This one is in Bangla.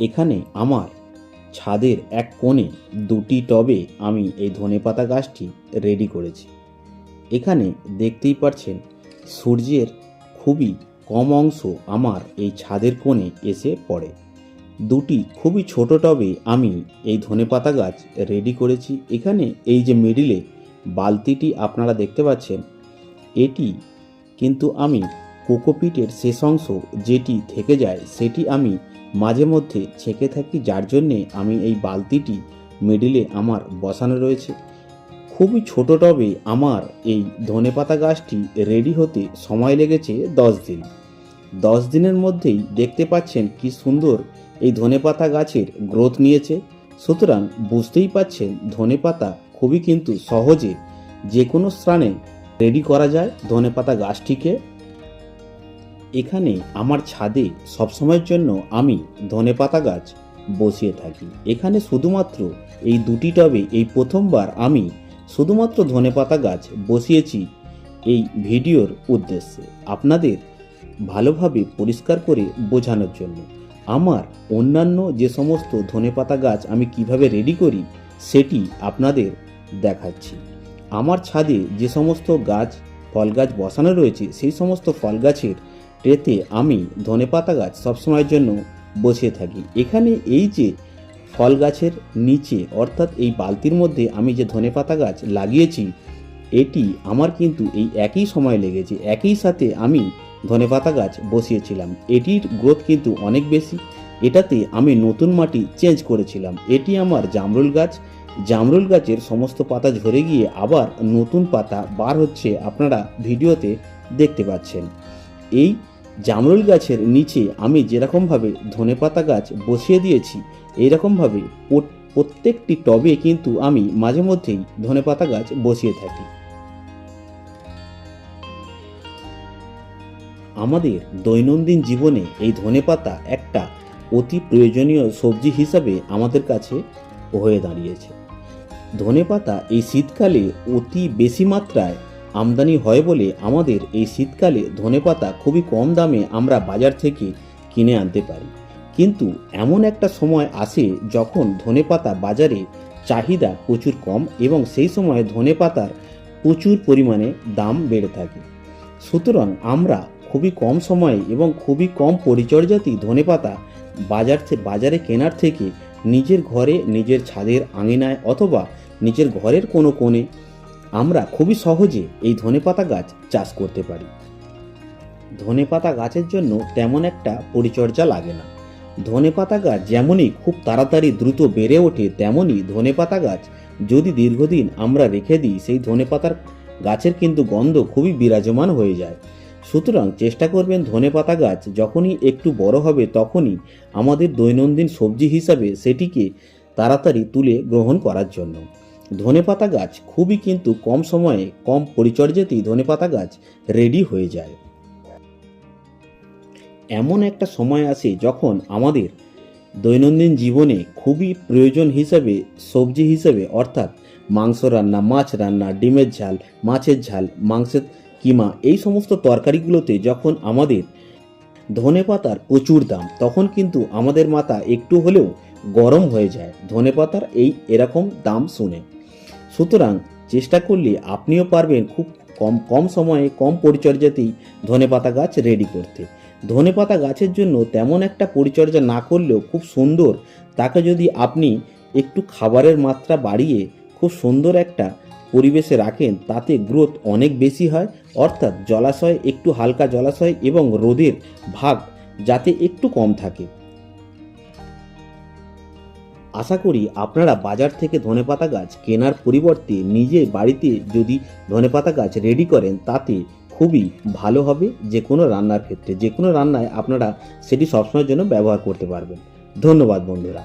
এখানে আমার ছাদের এক কোণে দুটি টবে আমি এই ধনেপাতা গাছটি রেডি করেছি। এখানে দেখতেই পাচ্ছেন সূর্যের খুবই কম অংশ আমার এই ছাদের কোণে এসে পড়ে। দুটি খুবই ছোট টবে আমি এই ধনেপাতা গাছ রেডি করেছি। এখানে এই যে মিডিলে বালতিটি আপনারা দেখতে পাচ্ছেন, এটি কিন্তু আমি কোকোপিটের শেষ অংশ যেটি থেকে যায়, সেটি আমি মাঝে মধ্যে ছেঁকে থাকি, যার জন্যে আমি এই বালতিটি মিডিলে আমার বসানো রয়েছে। খুবই ছোট টবে আমার এই ধনেপাতা গাছটি রেডি হতে সময় লেগেছে দশ দিন। দশ দিনের মধ্যেই দেখতে পাচ্ছেন কি সুন্দর এই ধনেপাতা গাছের গ্রোথ নিয়েছে। সুতরাং বুঝতেই পাচ্ছেন ধনেপাতা খুবই কিন্তু সহজে যে কোনো স্থানে রেডি করা যায় ধনেপাতা গাছটিকে। এখানে আমার ছাদে সবসময়ের জন্য আমি ধনেপাতা গাছ বসিয়ে থাকি। এখানে শুধুমাত্র এই দুটি টবে এই প্রথমবার আমি শুধুমাত্র ধনেপাতা গাছ বসিয়েছি এই ভিডিওর উদ্দেশ্যে। আপনাদের ভালোভাবে পরিষ্কার করে বোঝানোর জন্য আমার অন্যান্য যে সমস্ত ধনেপাতা গাছ আমি কীভাবে রেডি করি সেটি আপনাদের দেখাচ্ছি। আমার ছাদে যে সমস্ত গাছ, ফল গাছ বসানো রয়েছে, সেই সমস্ত ফল গাছের ট্রেতে আমি ধনেপাতা গাছ সবসময়ের জন্য বসিয়ে থাকি। এখানে এই যে ফল গাছের নিচে, অর্থাৎ এই বালতির মধ্যে আমি যে ধনেপাতা গাছ লাগিয়েছি, এটি আমার কিন্তু এই একই সময় লেগেছে। একই সাথে আমি ধনেপাতা গাছ বসিয়েছিলাম। এটির গ্রোথ কিন্তু অনেক বেশি। এটাতে আমি নতুন মাটি চেঞ্জ করেছিলাম। এটি আমার জামরুল গাছ। জামরুল গাছের সমস্ত পাতা ঝরে গিয়ে আবার নতুন পাতা বার হচ্ছে আপনারা ভিডিওতে দেখতে পাচ্ছেন। এই জামরুল গাছের নিচে আমি যেরকমভাবে ধনেপাতা গাছ বসিয়ে দিয়েছি, এইরকমভাবে প্রত- প্রত্যেকটি টবে কিন্তু আমি মাঝে মধ্যেই ধনেপাতা গাছ বসিয়ে থাকি। আমাদের দৈনন্দিন জীবনে এই ধনেপাতা একটা অতি প্রয়োজনীয় সবজি হিসাবে আমাদের কাছে হয়ে দাঁড়িয়েছে। ধনেপাতা এই শীতকালে অতি বেশি মাত্রায় আমদানি হয় বলে আমাদের এই শীতকালে ধনেপাতা খুবই কম দামে আমরা বাজার থেকে কিনে আনতে পারি। কিন্তু এমন একটা সময় আসে যখন ধনেপাতা বাজারে চাহিদা প্রচুর কম এবং সেই সময় ধনেপাতার প্রচুর পরিমাণে দাম বেড়ে থাকে। সুতরাং আমরা খুবই কম সময়ে এবং খুবই কম পরিচর্যাতেই ধনেপাতা বাজার বাজারে কেনার থেকে নিজের ঘরে নিজের ছাদের আঙিনায় অথবা নিজের ঘরের কোনো কোণে আমরা খুবই সহজে এই ধনেপাতা গাছ চাষ করতে পারি। ধনেপাতা গাছের জন্য তেমন একটা পরিচর্যা লাগে না। ধনেপাতা গাছ যেমনই খুব তাড়াতাড়ি দ্রুত বেড়ে ওঠে, তেমনই ধনেপাতা গাছ যদি দীর্ঘদিন আমরা রেখে দিই, সেই ধনেপাতার গাছের কিন্তু গন্ধ খুবই বিরাজমান হয়ে যায়। সুতরাং চেষ্টা করবেন ধনেপাতা গাছ যখনই একটু বড় হবে, তখনই আমাদের দৈনন্দিন সবজি হিসাবে সেটিকে তাড়াতাড়ি তুলে গ্রহণ করার জন্য। ধনেপাতা গাছ খুবই কিন্তু কম সময়ে কম পরিচর্যাতেই ধনেপাতা গাছ রেডি হয়ে যায়। এমন একটা সময় আসে যখন আমাদের দৈনন্দিন জীবনে খুবই প্রয়োজন হিসাবে, সবজি হিসেবে, অর্থাৎ মাংস রান্না, মাছ রান্না, ডিমের ঝাল, মাছের ঝাল, মাংসের কিমা, এই সমস্ত তরকারিগুলোতে যখন আমাদের ধনেপাতার প্রচুর দাম, তখন কিন্তু আমাদের মাথা একটু হলেও গরম হয়ে যায়। ধনেপাতার এই এরকম দাম শুনে। সুতরাং চেষ্টা করলে আপনিও পারবেন খুব কম কম সময়ে, কম পরিচর্যাতেই ধনেপাতা গাছ রেডি করতে। ধনেপাতা গাছের জন্য তেমন একটা পরিচর্যা না করলেও খুব সুন্দর। তাকে যদি আপনি একটু খাবারের মাত্রা বাড়িয়ে খুব সুন্দর একটা পরিবেশে রাখেন, তাতে গ্রোথ অনেক বেশি হয়। অর্থাৎ জলাশয় একটু হালকা জলাশয় এবং রোদের ভাগ যাতে একটু কম থাকে। আশা করি আপনারা বাজার থেকে ধনেপাতা গাছ কেনার পরিবর্তে নিজে বাড়িতে যদি ধনেপাতা গাছ রেডি করেন, তাতে খুবই ভালো হবে যে কোনো রান্নার ক্ষেত্রে। যে কোনো রান্নায় আপনারা সেটি সবসময়ের জন্য ব্যবহার করতে পারবেন। ধন্যবাদ বন্ধুরা।